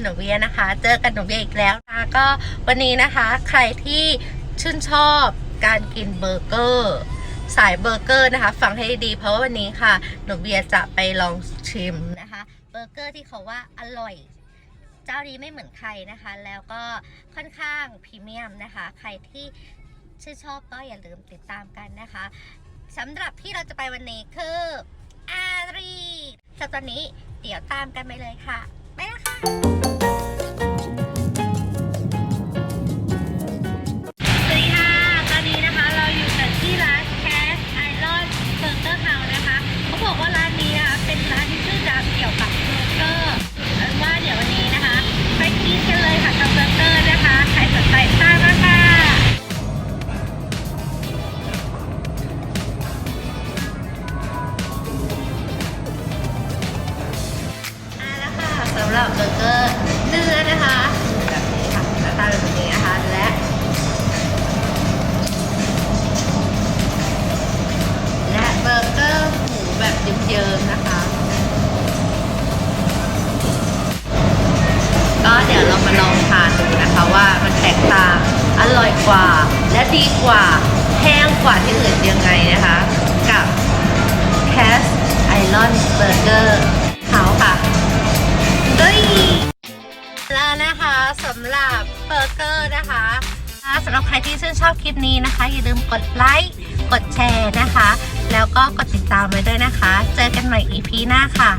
หนูเวียนะคะ เจอกันหนูเวียอีกแล้วนะคะก็วันนี้นะคะ ใครที่ชื่นชอบการกินเบอร์เกอร์สายเบอร์เกอร์นะคะ ฟังให้ดี เพราะว่าวันนี้ค่ะ หนูเบียร์จะไปลองชิมนะคะ เบอร์เกอร์ที่เขาว่าอร่อย เจ้านี้ไม่เหมือนใครนะคะ แล้วก็ค่อนข้างพรีเมียมนะคะ ใครที่ชื่นชอบก็อย่าลืมติดตามกันนะคะสำหรับที่เราจะไปวันนี้คืออารีสำหรับตอนนี้เดี๋ยวตามกันไปเลยค่ะ ไหรับเบอร์เกอร์เนื้อนะคะแบบนี้ค่ะหน้าตาเป็นแบบนี้นะคะและและเบอร์เกอร์หมูแบบเยิ้มๆนะคะ ก็เดี๋ยวเรามาลองทานดูนะคะว่ามันแตกต่างอร่อยกว่า และดีกว่าแห้งกว่าที่อื่นยังไงนะคะ กับ นะคะสำหรับเบอร์เกอร์นะคะสำหรับใครที่ชื่นชอบคลิปนี้นะคะ อย่าลืมกดไลค์กดแชร์นะคะ แล้วก็กดติดตามไว้ด้วยนะคะ เจอกันใหม่ EP หน้าค่ะ